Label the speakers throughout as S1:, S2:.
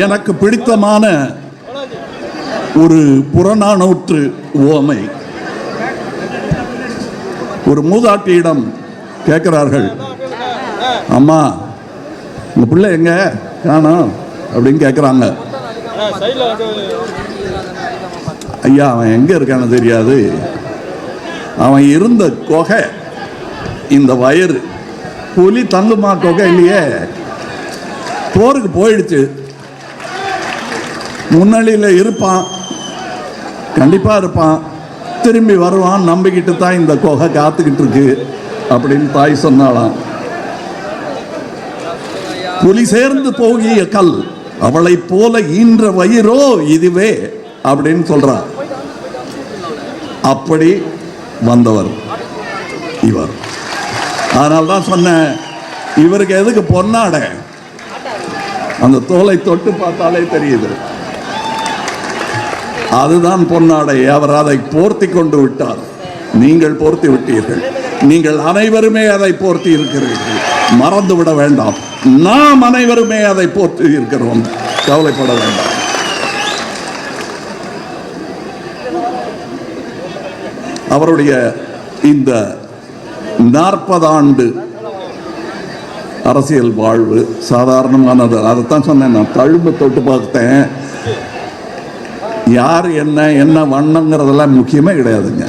S1: எனக்கு பிடித்தமான ஒரு புறநானூற்று ஓமை. ஒரு மூதாட்டியிடம் கேட்கிறார்கள் அம்மா உங்க பிள்ளை எங்க? காணும் அப்படின்னு கேட்குறாங்க. ஐயா அவன் எங்க இருக்கான்னு தெரியாது. அவன் இருந்த கொகை இந்த வயறு புலி தங்குமா கொகை இல்லையே. போருக்கு போயிடுச்சு. முன்னணியில் இருப்பான். கண்டிப்பாக இருப்பான். திரும்பி வருவான் நம்பிக்கிட்டு தான் இந்த கொகை காத்துக்கிட்டு இருக்கு அப்படின்னு தாய் சொன்னாலாம் புலி சேர்ந்து போகிய கல் அவளைப் போல ஈன்ற வயிறோ இதுவே அப்படின்னு சொல்றார் அப்படி வந்தவர் இவர். அதனால தான் சொன்னேன் இவருக்கு எதுக்கு பொன்னாடை? அந்த தோலை தொட்டு பார்த்தாலே தெரியுது. அதுதான் பொன்னாடை. அவர் அதை போர்த்தி கொண்டு விட்டார். நீங்கள் போர்த்தி விட்டீர்கள். நீங்கள் அனைவருமே அதை போர்த்தி இருக்கிறீர்கள். மறந்து விட வேண்டாம். நாம் அனைவருமே அதை போர்த்தி இருக்கிறோம். கவலைப்பட வேண்டாம். அவருடைய இந்த நாற்பது ஆண்டு அரசியல் வாழ்வு சாதாரணமானது. அதைத்தான் சொன்னேன் நான். தழும்பு தொட்டு பார்த்தேன். யார் என்ன என்ன வண்ணங்கிறதெல்லாம் முக்கியமே கிடையாதுங்க.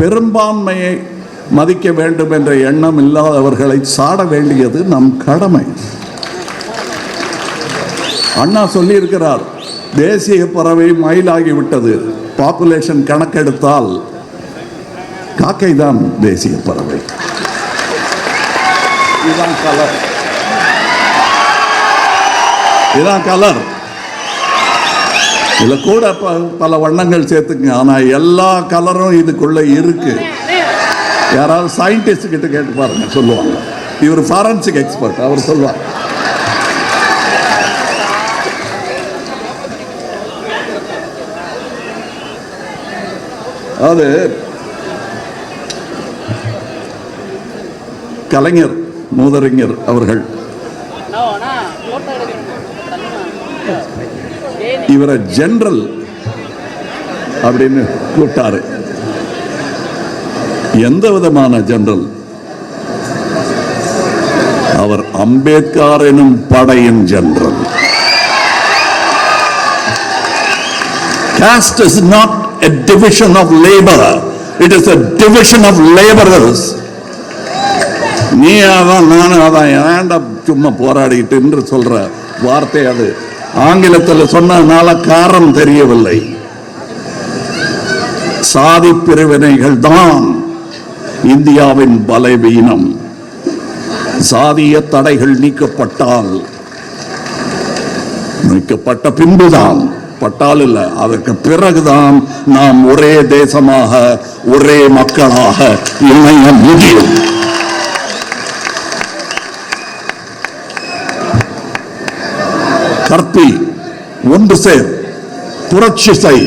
S1: பெரும்பான்மையை மதிக்க வேண்டும் என்ற எண்ணம் இல்லாதவர்களை சாட வேண்டியது நம் கடமை. அண்ணா சொல்லியிருக்கிறார் தேசிய பறவை மயிலாகிவிட்டது. பாப்புலேஷன் கணக்கெடுத்தால் காக்கை தான் தேசிய பறவை. இதுதான் கலர் இதுதான் கலர். இதில் கூட ப- பல வண்ணங்கள் சேர்த்துக்குங்க. ஆனால் எல்லா கலரும் இதுக்குள்ள இருக்கு. யாராவது சயின்டிஸ்ட் கிட்ட கேட்டு பாருங்க சொல்லுவாங்க. இவர் ஃபாரன்சிக் எக்ஸ்பர்ட் அவர் சொல்லுவார். அது கலைஞர் மூதறிஞர் அவர்கள். இவரை ஜென்ரல் அப்படின்னு கூப்பிட்டாரு. எந்த விதமான ஜென்ரல் அவர் அம்பேத்கர் எனும் படையின் general caste is not a division of labor. It is a division of laborers. நீ அதான் நானும் அதான் ஏன்டா சும்மா போராடிக்கிட்டு சொல்ற வார்த்தை அது. ஆங்கிலத்தில் சொன்னதுனால காரம் தெரியவில்லை. சாதி பிரிவினைகள் தான் இந்தியாவின் பலவீனம். சாதிய தடைகள் நீக்கப்பட்டால் நீக்கப்பட்ட பின்புதான் பட்டால் இல்லை அதற்கு பிறகுதான் நாம் ஒரே தேசமாக ஒரே மக்களாக இணைய முடியும். கற்பி ஒன்று சேர் புரட்சி செய்.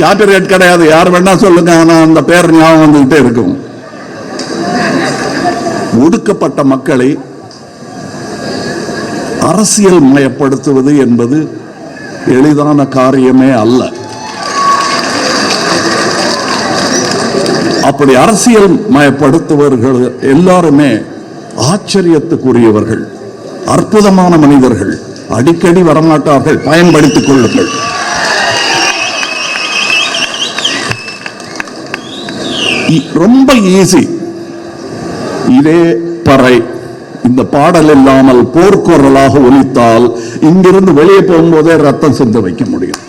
S1: காப்பிரைட் கிடையாது? யார் வேணா சொல்லுங்க ஆனா அந்த பேர் ஞாபகம் வந்துகிட்டே இருக்கும். ஒடுக்கப்பட்ட மக்களை அரசியல் மயப்படுத்துவது என்பது எளிதான காரியமே அல்ல. அப்படி அரசியல் மயப்படுத்துவர்கள் எல்லாருமே ஆச்சரியத்துக்குரியவர்கள். அற்புதமான மனிதர்கள். அடிக்கடி வரமாட்டார்கள். பயன்படுத்திக் கொள்ளுங்கள். ரொம்ப ஈஸி இதே பறை. இந்த பாடல் இல்லாமல் போர்க்குரலாக ஒலித்தால் இங்கிருந்து வெளியே போகும்போதே ரத்தம் சிந்த வைக்க முடியும்.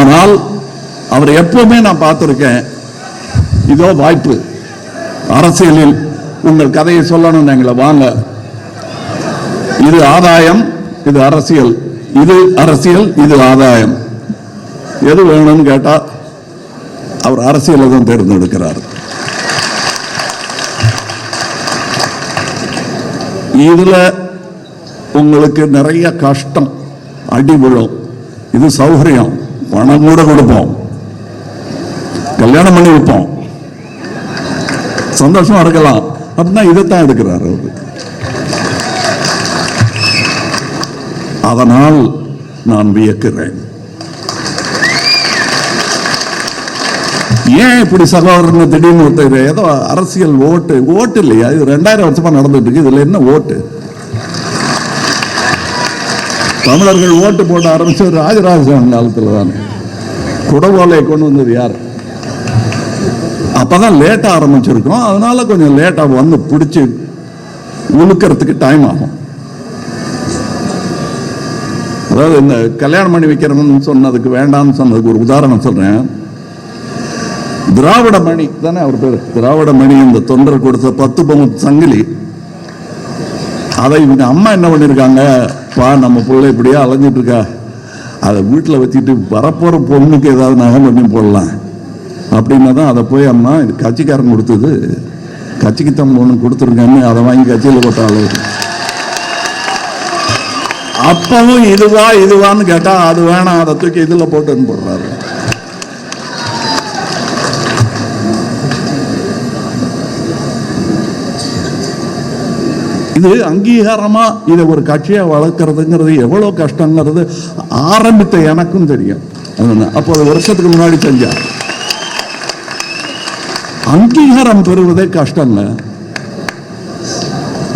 S1: ஆனால் அவர் எப்பவுமே நான் பார்த்திருக்கேன். இதோ வாய்ப்பு. அரசியலில் உங்கள் கதையை சொல்லணும் எங்களை வாங்க. இது ஆதாயம் இது அரசியல். இது அரசியல் இது ஆதாயம். எது வேணும்னு கேட்டா அவர் அரசியலை தான் தேர்ந்தெடுக்கிறார். இதுல உங்களுக்கு நிறைய கஷ்டம் அடி விழும். இது சௌகரியம். பணம் கூட கொடுப்போம். கல்யாணம் பண்ணி வைப்போம். சந்தோஷமா இருக்கலாம். அப்படின்னா இதைத்தான் எடுக்கிறார் அவர். அதனால் நான் வியக்கிறேன். ஏன் இப்படி சகோதரன் திடீர்னு ஒருத்தர் ஏதோ அரசியல் ஓட்டு ஓட்டு இல்லையா? இது ரெண்டாயிரம் வருஷமா நடந்துட்டு இருக்கு. இதுல என்ன ஓட்டு? தமிழர்கள் ஓட்டு போட ஆரம்பிச்சது ராஜராஜ சோழன் காலத்துல தானே. குடவோலையை கொண்டு வந்தது யார்? அப்பதான் லேட்டாக ஆரம்பிச்சிருக்கோம் அதனால கொஞ்சம் லேட்டாக வந்து பிடிச்சி உழுக்கிறதுக்கு டைம் ஆகும். அதாவது இந்த கல்யாணம் பண்ணி வைக்கிறவன்னு சொன்னதுக்கு வேண்டாம்னு சொன்னதுக்கு ஒரு உதாரணம் சொல்கிறேன் திராவிட மணி தானே அவர் பேர்? திராவிட மணி இந்த தொண்டர் கொடுத்த பத்து பவுன் சங்கிலி. அதை இவங்க அம்மா என்ன பண்ணியிருக்காங்க பா நம்ம பிள்ளை இப்படியே அலைஞ்சிட்டு இருக்கா. அதை வீட்டில் வச்சுட்டு வரப்போகிற பொண்ணுக்கு ஏதாவது நகை பண்ணி போடலாம். அப்படின்னா தான் அதை போய் அம்மா இது கட்சிக்காரன் கொடுத்தது. கட்சிக்கு தான் ஒன்று கொடுத்துருக்கேன்னு அதை வாங்கி கட்சியில் போட்டாலும் அப்பவும் இதுவா இதுவான்னு கேட்டால் அது வேணாம் அதை தூக்கி இதில் போட்டுன்னு போடுறாரு. இது அங்கீகாரமா இதை ஒரு கட்சியா வளர்க்கறதுங்கிறது எவ்வளவு கஷ்டங்கிறது ஆரம்பித்த எனக்கும் தெரியும். அதுதான். அப்போ ஒரு வருஷத்துக்கு முன்னாடி செஞ்சேன் அங்கீகாரம் பெறுவதே கஷ்டங்க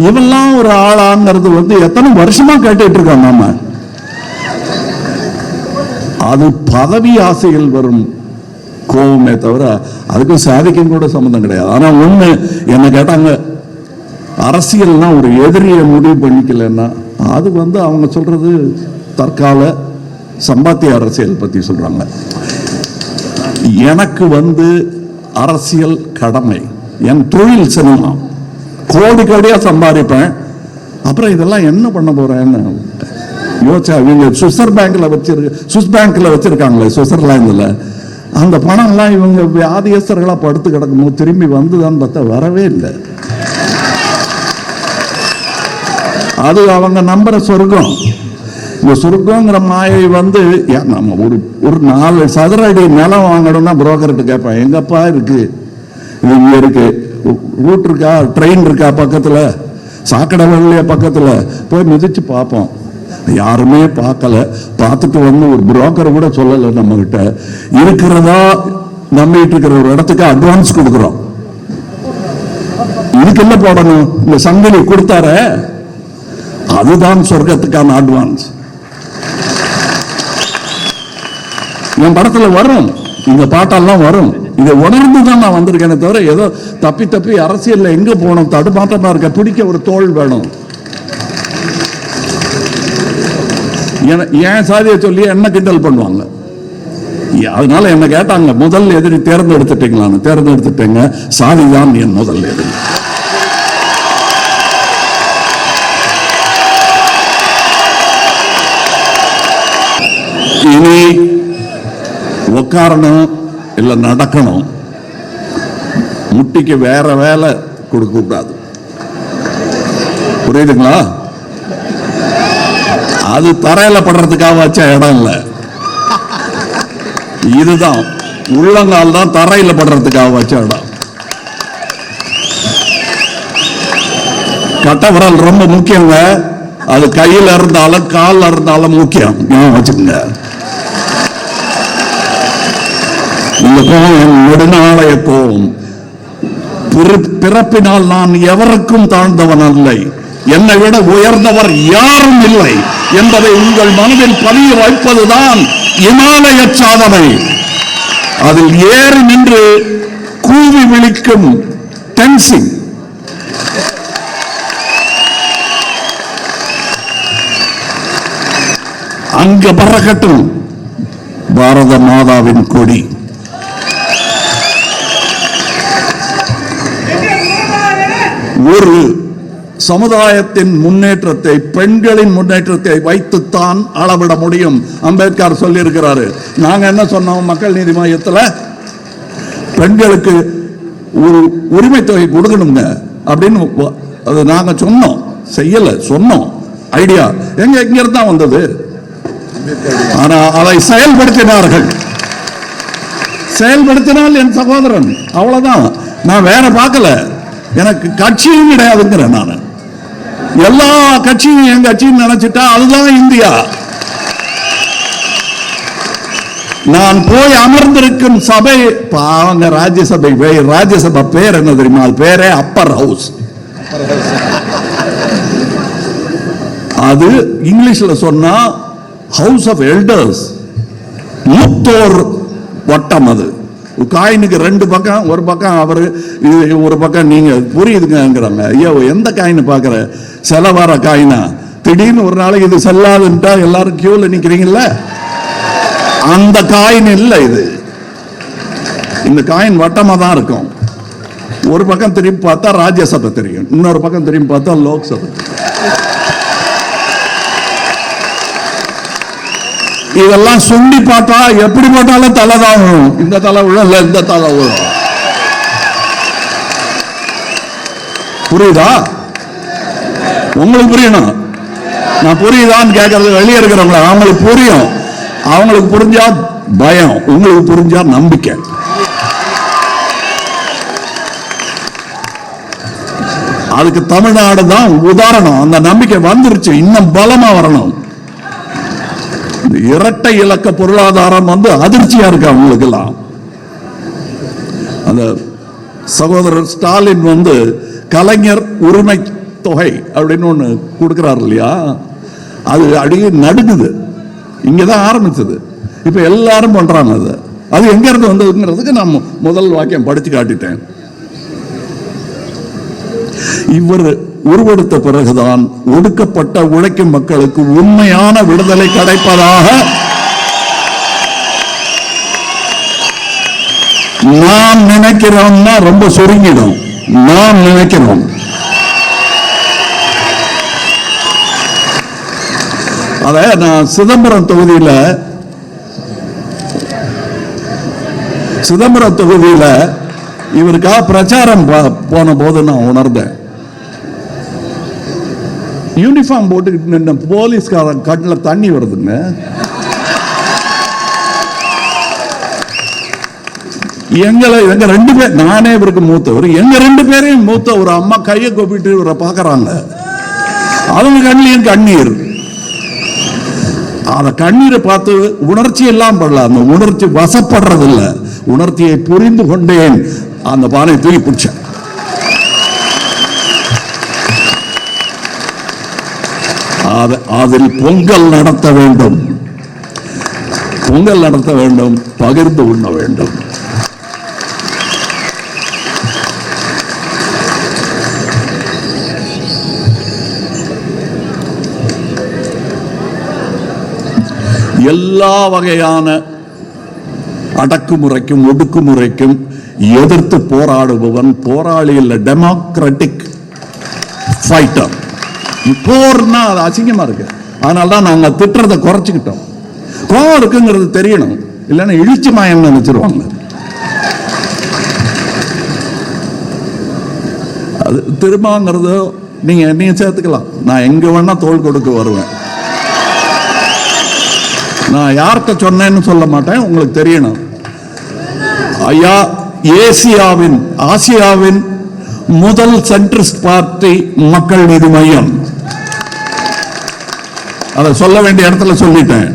S1: இவெல்லாம் ஒரு ஆளாங்கிறது வந்து எத்தனை வருஷமா கேட்டுட்டு இருக்கோம் நாம? அது பதவி ஆசையில் வரும் கோபமே தவிர அதுக்கும் சாதிக்கும் கூட சம்மந்தம் கிடையாது. ஆனா ஒண்ணு என்ன கேட்டாங்க அரசியல்னா ஒரு எதிரியை முடிவு பண்ணிக்கலன்னா அது வந்து அவங்க சொல்றது தற்கால சம்பாத்திய அரசியல் பத்தி சொல்றாங்க. எனக்கு வந்து அரசியல் கடமை. என் தொழில் சினிமா. கோடி கோடியாக சம்பாதிப்பேன். அப்புறம் இதெல்லாம் என்ன பண்ண போறேன்னு யோசிச்சா இவங்க சுவிசர் பேங்க்ல வச்சிருக்க சுவிஸ் பேங்க்ல வச்சிருக்காங்களே சுவிட்சர்லாந்துல. அந்த பணம்லாம் இவங்க வியாதியஸ்தர்களாக படுத்து கிடக்கும்போது திரும்பி வந்துதான் பார்த்தா வரவே இல்லை. அது அவங்க நம்புற சொர்க்கம். இந்த சுருக்கங்கிற மாயை வந்து ஏன் நம்ம ஒரு ஒரு நாலு சதுர அடி நிலம் வாங்கணும்னா புரோக்கர்கிட்ட கேட்பேன் எங்கப்பா இருக்கு? இது இங்க இருக்கு. ரூட் இருக்கா? ட்ரெயின் இருக்கா பக்கத்துல? சாக்கடை வழியா பக்கத்துல? போய் மிதிச்சு பார்ப்போம். யாருமே பார்க்கல. பார்த்துட்டு வந்து ஒரு புரோக்கர் கூட சொல்லலை நம்ம கிட்ட இருக்கிறதா நம்பிட்டு இருக்கிற ஒரு இடத்துக்கு அட்வான்ஸ் கொடுக்குறோம். இதுக்கு என்ன போடணும்? இந்த சங்கிலி கொடுத்தார? அதுதான் சொர்க்கத்துக்கான அட்வான்ஸ் என் படத்துல வரும். இந்த பாட்டெல்லாம் வரும். இதை உணர்ந்து தான் நான் வந்திருக்கேனே தவிர ஏதோ தப்பி தப்பி அரசியல்ல எங்க போகணும்? தடுமாற்றமாக இருக்க பிடிக்க ஒரு தோல் வேணும். ஏன் சாதியை சொல்லி என்ன கிண்டல் பண்ணுவாங்க? அதனால என்ன கேட்டாங்க முதல் எதிரி தேர்ந்தெடுத்துட்டீங்களான்னு. தேர்ந்தெடுத்துட்டேங்க. சாதி தான் என் முதல் எதிரி. இனி உட்காரணும் இல்லை நடக்கணும். முட்டிக்கு வேற வேலை கொடுக்க கூடாது. புரியுதுங்களா? அது தரையில படுறதுக்காக வச்ச இடம் இல்ல. இதுதான். உள்ளங்கால் தான் தரையில படுறதுக்காக வச்ச இடம். கட்டவரால் ரொம்ப முக்கியங்க. அது கையில் இருந்தாலும் காலில் இருந்தாலும் முக்கியம். வச்சுக்கோங்க. இந்த பிறப்பினால் நான் எவருக்கும் தாழ்ந்தவன் அல்லை. என்னை விட உயர்ந்தவர் யாரும் இல்லை என்பதை உங்கள் மனதில் பதிய வைப்பதுதான் இமாலய சாதனை அதில் ஏறி நின்று கூவி விழிக்கும் டென்சிங். அங்க பறக்கட்டும் பாரத மாதாவின் கொடி. ஒரு சமுதாயத்தின் முன்னேற்றத்தை பெண்களின் முன்னேற்றத்தை வைத்துத்தான் அளவிட முடியும். அம்பேத்கர் சொல்லியிருக்கிறாரு. நாங்க என்ன சொன்னோம் மக்கள் நீதி மையத்தில் பெண்களுக்கு ஒரு உரிமை தொகை கொடுக்கணுங்க அப்படின்னு அது நாங்க சொன்னோம். செய்யலை சொன்னோம். ஐடியா. எங்க இங்கிருந்து தான் வந்தது? ஆனா அதை செயல்படுத்தினார்கள். செயல்படுத்தினால் என் சகோதரன். அவ்வளவுதான். நான் வேற பார்க்கல. எனக்கு கட்சியும் கிடையாதுங்கிறேன் நான். எல்லா கட்சியும் என் கட்சியும் நினைச்சிட்டா அதுதான் இந்தியா. நான் போய் அமர்ந்திருக்கும் சபை பாவங்க ராஜ்யசபை வே- ராஜ்யசபா பேர் என்ன தெரியுமா? அது பேரே அப்பர் ஹவுஸ் அது இங்கிலீஷ்ல சொன்னா ஹவுஸ் ஆஃப் எல்டர்ஸ் மூத்தோர் வட்டம் அது. காயினுக்கு ரெண்டு பக்கம் ஒரு பக்கம் அவரு இது ஒரு பக்கம் நீங்க புரியுதுங்கிறாங்க ஐயோ எந்த காயின் பார்க்குற செலவார காயினா? திடீர்னு ஒரு நாளைக்கு இது செல்லாதுன்ட்டா எல்லாரும் கியூவில் நிக்கிறீங்கல்ல? அந்த காயின் இல்லை இது. இந்த காயின் வட்டமாக தான் இருக்கும். ஒரு பக்கம் திரும்பி பார்த்தா ராஜ்யசபை தெரியும். இன்னொரு பக்கம் திரும்பி பார்த்தா லோக்சபை இதெல்லாம் சுண்டி பார்த்தா எப்படி போட்டாலும் தலை தான் விழும். இந்த தலை விழும் இந்த தலை விழும். புரியுதா? உங்களுக்கு புரியணும். நான் புரியுதான்னு கேட்கறது வெளியே இருக்கிறவங்கள அவங்களுக்கு புரியும். அவங்களுக்கு புரிஞ்சா பயம் உங்களுக்கு புரிஞ்சா நம்பிக்கை. அதுக்கு தமிழ்நாடு தான் உதாரணம். அந்த நம்பிக்கை வந்துருச்சு இன்னும் பலமா வரணும். இரட்டை இலக்க பொருளாதாரம் வந்து அதிர்ச்சியா இருக்கு அவங்களுக்கு எல்லாம் அந்த சகோதரர் ஸ்டாலின் வந்து கலைஞர் உரிமை தொகை அப்படின்னு ஒண்ணு கொடுக்கிறார் இல்லையா? அது அடியே நடுங்குது. இங்கதான் ஆரம்பிச்சது. இப்ப எல்லாரும் பண்றாங்க அது. அது எங்க இருந்து வந்ததுங்கிறதுக்கு நான் முதல் வாக்கியம் படிச்சு காட்டிட்டேன். இவர் உருவெடுத்த பிறகுதான் ஒடுக்கப்பட்ட உழைக்கும் மக்களுக்கு உண்மையான விடுதலை கிடைப்பதாக நாம் நினைக்கிறோம்னா ரொம்ப சுருங்கிடும். நாம் நினைக்கிறோம். அத நான் சிதம்பரம் தொகுதியில சிதம்பரம் தொகுதியில இவருக்காக பிரச்சாரம் போன போது நான் உணர்ந்தேன். யூனிஃபார்ம் போட்டுக்கிட்டு நின்ற போலீஸ்காரன் கண்ணில் தண்ணி வருதுங்க. எங்களை எங்க ரெண்டு பேர் நானே இவருக்கு மூத்தவர். எங்க ரெண்டு பேரையும் மூத்த ஒரு அம்மா கையை கொப்பிட்டு இவரை பார்க்கறாங்க. அவங்க கண்ணிலையும் கண்ணீர். அந்த கண்ணீரை பார்த்து உணர்ச்சி எல்லாம் படல. அந்த உணர்ச்சி வசப்படுறதில்லை. உணர்ச்சியை புரிந்து கொண்டேன். அந்த பானை தூக்கி பிடிச்சேன். அதில் பொங்கல் நடத்த வேண்டும். பொங்கல் நடத்த வேண்டும் பகிர்ந்து உண்ண வேண்டும். எல்லா வகையான அடக்குமுறைக்கும் ஒடுக்குமுறைக்கும் எதிர்த்து போராடுபவன் போராளி இல்லை டெமோக்ராட்டிக் ஃபைட்டர் போர்னா அது அசிங்கமா இருக்கு. அதனால தான் நாங்க திட்டுறதை குறைச்சிக்கிட்டோம். கோவம் இருக்குங்கிறது தெரியணும். இல்லைன்னா இழிச்சு மாயம் நினைச்சிருவாங்க. அது திரும்பங்கிறது நீங்க நீங்க சேர்த்துக்கலாம். நான் எங்க வேணா தோல் கொடுக்க வருவேன். நான் யார்கிட்ட சொன்னேன்னு சொல்ல மாட்டேன். உங்களுக்கு தெரியணும். ஐயா ஏசியாவின் ஆசியாவின் முதல் சென்ட்ரிஸ்ட் பார்ட்டி மக்கள் நீதி மையம். அதை சொல்ல வேண்டிய இடத்துல சொல்லிட்டேன்.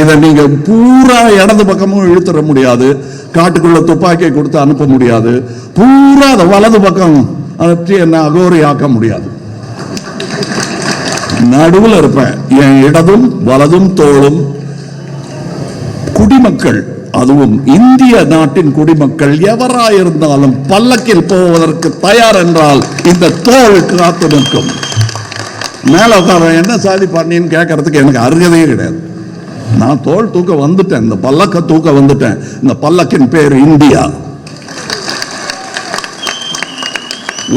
S1: இதை நீங்க பூரா இடது பக்கமும் இழுத்துற முடியாது. காட்டுக்குள்ள துப்பாக்கியை கொடுத்து அனுப்ப முடியாது. பூரா அதை வலது பக்கம் அனுப்பி என்ன அகோரி ஆக்க முடியாது. நடுவில் இருப்பேன். என் இடதும் வலதும் தோளும் குடிமக்கள் அதுவும் இந்திய நாட்டின் குடிமக்கள் எவராயிருந்தாலும் பல்லக்கில் போவதற்கு தயார் என்றால் இந்த தோல் காத்து நிற்கும். மேல உட்கார என்ன சாதி பண்ணின்னு கேட்கறதுக்கு எனக்கு அருகதையே கிடையாது. நான் தோல் தூக்க வந்துட்டேன். இந்த பல்லக்க தூக்க வந்துட்டேன். இந்த பல்லக்கின் பேர் இந்தியா.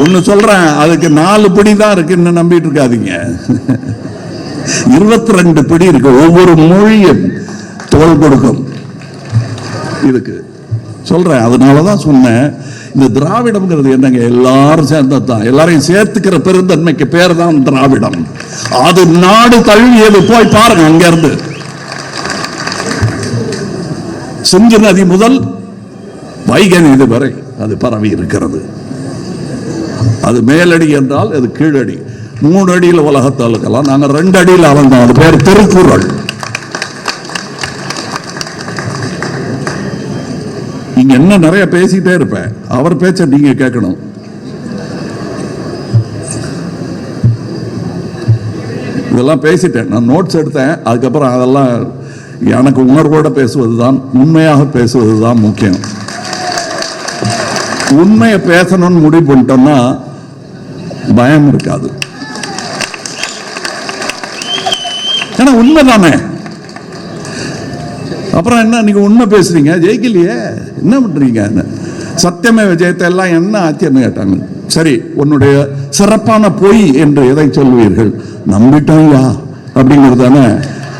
S1: ஒன்று சொல்றேன் அதுக்கு நாலு பிடி தான் இருக்குன்னு நம்பிட்டு இருக்காதீங்க. இருபத்தி ரெண்டு பிடி இருக்கு. ஒவ்வொரு மொழியும் தோல் கொடுக்கும். இதுக்கு சொல்றேன். அதனாலதான் சொன்னேன். இந்த திராவிடம்ங்கிறது என்னங்க? எல்லாரும் சேர்ந்தது தான் எல்லாரையும் சேர்த்துக்கிற பெருந்தன்மைக்கு பேர் தான் திராவிடம். அது நாடு தழுவியது. போய் பாருங்க அங்க இருந்து சிந்து நதி முதல் வைகை நதி வரை அது பரவி இருக்கிறது. அது மேலடி என்றால் அது கீழடி. மூணு அடியில் உலகத்தை அளக்கலாம் நாங்க ரெண்டு அடியில் அளந்தோம். அது பேர் திருக்குறள். நீங்க என்ன நிறைய பேசிட்டே இருப்பேன் அவர் பேச்ச நீங்க கேட்கணும். இதெல்லாம் பேசிட்டேன். நான் நோட்ஸ் எடுத்தேன். அதுக்கப்புறம் அதெல்லாம் எனக்கு உணர்வோட பேசுவது தான் உண்மையாக பேசுவது தான் முக்கியம். உண்மையை பேசணும்னு முடிவு பண்ணிட்டோம்னா பயம் இருக்காது. ஏன்னா உண்மை தானே அப்புறம் என்ன நீங்க உண்மை பேசுறீங்க? ஜெயிக்கலையே. என்ன பண்றீங்க? சத்தியமே விஜயத்தை எல்லாம் என்ன ஆச்சுன்னு கேட்டாங்க? சரி உன்னுடைய சிறப்பான பொய் என்று எதை சொல்வீர்கள்? நம்பிட்டோம்யா அப்படிங்கிறது தானே.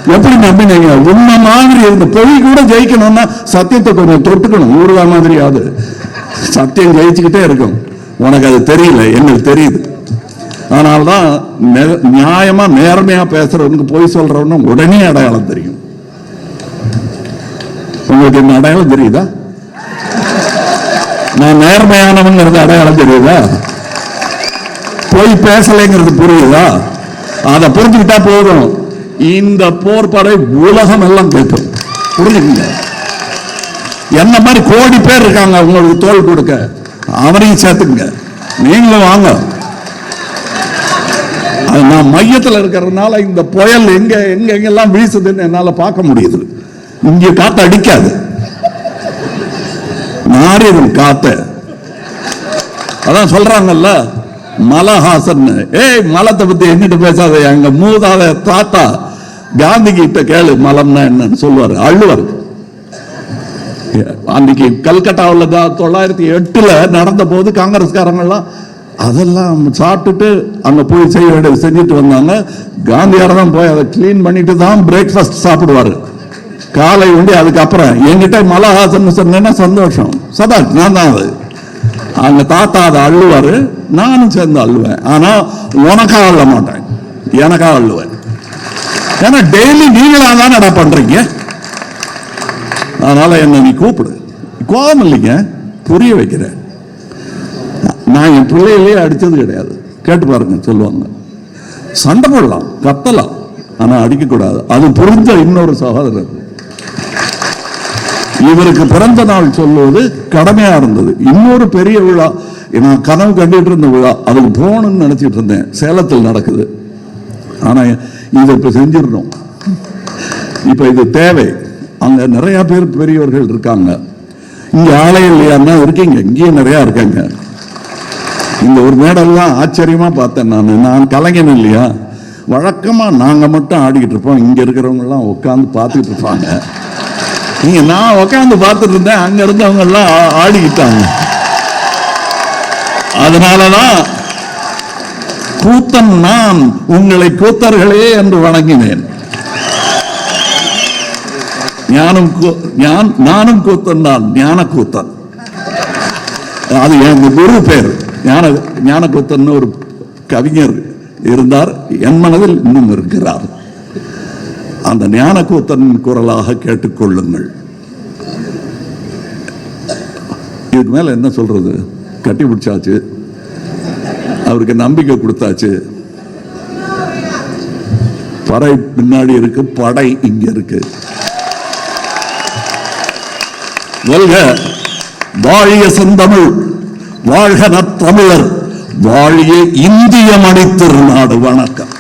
S1: எப்படி நம்பினீங்க? உண்மை மாதிரி இருந்த பொய் கூட ஜெயிக்கணும்னா சத்தியத்தை கொஞ்சம் தொட்டுக்கணும். ஊருவா மாதிரியாவது சத்தியம் ஜெயிச்சுக்கிட்டே இருக்கும். உனக்கு அது தெரியல எங்களுக்கு தெரியுது. அதனால்தான் நெ- நியாயமா நேர்மையா பேசுறவனுக்கு பொய் சொல்றவனும் உடனே அடையாளம் தெரியும். உங்களுக்கு என்ன அடையாளம் தெரியுதா? நான் நேர்மையானவங்கிறது அடையாளம் தெரியுதா? போய் பேசலைங்கிறது புரியுதா? அதை புரிஞ்சுக்கிட்டா போதும். இந்த போர் படை உலகம் எல்லாம் கேட்கும். புரிஞ்சுக்கீங்க? என்ன மாதிரி கோடி பேர் இருக்காங்க உங்களுக்கு தோல் கொடுக்க? அவரையும் சேர்த்துக்குங்க. நீங்களும் வாங்க. அது நான் மையத்தில் இருக்கிறதுனால இந்த புயல் எங்க எங்க எங்கெல்லாம் வீசுதுன்னு என்னால் பார்க்க முடியுது. இங்க காத்து அடிக்காது. மாறிடும் காத்து. அதான் சொல்றாங்கல்ல மலஹாசன் ஏய் மலத்தை பத்தி எங்கிட்ட பேசாத எங்க மூதாத தாத்தா காந்தி கிட்ட கேளு மலம்னா என்னன்னு சொல்லுவாரு அள்ளுவார் அன்னைக்கு கல்கட்டாவில் தான் தொள்ளாயிரத்தி எட்டுல நடந்த போது காங்கிரஸ்காரங்கெல்லாம் அதெல்லாம் சாப்பிட்டுட்டு அங்க போய் செய்ய வேண்டியது செஞ்சுட்டு வந்தாங்க. காந்தியார் தான் போய் அதை க்ளீன் பண்ணிட்டு தான் பிரேக்ஃபாஸ்ட் சாப்பிடுவாரு. காலை உண்டி அதுக்கப்புறம் என்கிட்ட மலஹாசன் சொன்னேன்னா சந்தோஷம். சதா நான் தான் அது. அந்த தாத்தா அதை அள்ளுவாரு. நானும் சேர்ந்து அள்ளுவேன். ஆனால் உனக்கா அள்ள மாட்டேன். எனக்காக அள்ளுவேன். ஏன்னா டெய்லி நீங்களா தானடா பண்ணுறீங்க அதனால் என்னை நீ கூப்பிடு. கோபம் இல்லைங்க. புரிய வைக்கிறேன். நான் என் பிள்ளையிலேயே அடித்தது கிடையாது. கேட்டு பாருங்க சொல்லுவாங்க. சண்டை போடலாம் கத்தலாம். ஆனால் அடிக்கக்கூடாது. அது புரிஞ்ச இன்னொரு சகோதரர். இவருக்கு பிறந்த நாள் சொல்லுவது கடமையா இருந்தது. இன்னொரு பெரிய விழா நான் கனவு கண்டுட்டு இருந்த விழா அதுக்கு போகணும்னு நினைச்சிட்டு இருந்தேன். சேலத்தில் நடக்குது. ஆனா இதை இப்ப செஞ்சிடணும். இப்ப இது தேவை. அங்க நிறைய பேர் பெரியவர்கள் இருக்காங்க. இங்க ஆலை இல்லையான்னா இருக்கீங்க. இங்கேயும் நிறைய இருக்காங்க. இந்த ஒரு மேடெல்லாம் ஆச்சரியமா பார்த்தேன் நான். நான் கலைஞன் இல்லையா? வழக்கமா நாங்க மட்டும் ஆடிக்கிட்டு இருப்போம். இங்க இருக்கிறவங்க எல்லாம் உட்காந்து பார்த்துக்கிட்டு இருப்பாங்க. நீங்க நான் உக்காந்து பார்த்துட்டு இருந்தேன் அங்க இருந்தவங்க எல்லாம் ஆடிக்கிட்டாங்க. அதனாலதான் கூத்தன் நான் உங்களை கூத்தர்களே என்று வணங்கினேன். ஞானம் கூ- ஞான்- நானும் கூத்தன் தான் ஞான கூத்தன் அது என் குரு பேர். ஞான ஞான கூத்தன் ஒரு கவிஞர் இருந்தார். என் மனதில் இன்னும் இருக்கிறார். அந்த ஞானக்கூத்தனின் குரலாக கேட்டுக்கொள்ளுங்கள். இதுக்கு மேல என்ன சொல்றது? கட்டி பிடிச்சாச்சு. அவருக்கு நம்பிக்கை கொடுத்தாச்சு. படை பின்னாடி இருக்கு படை இங்க இருக்கு. வெல்க வாழிய செந்தமிழ் வாழ்க நத்தமிழர் வாழிய இந்திய மணித்திருநாடு வணக்கம்.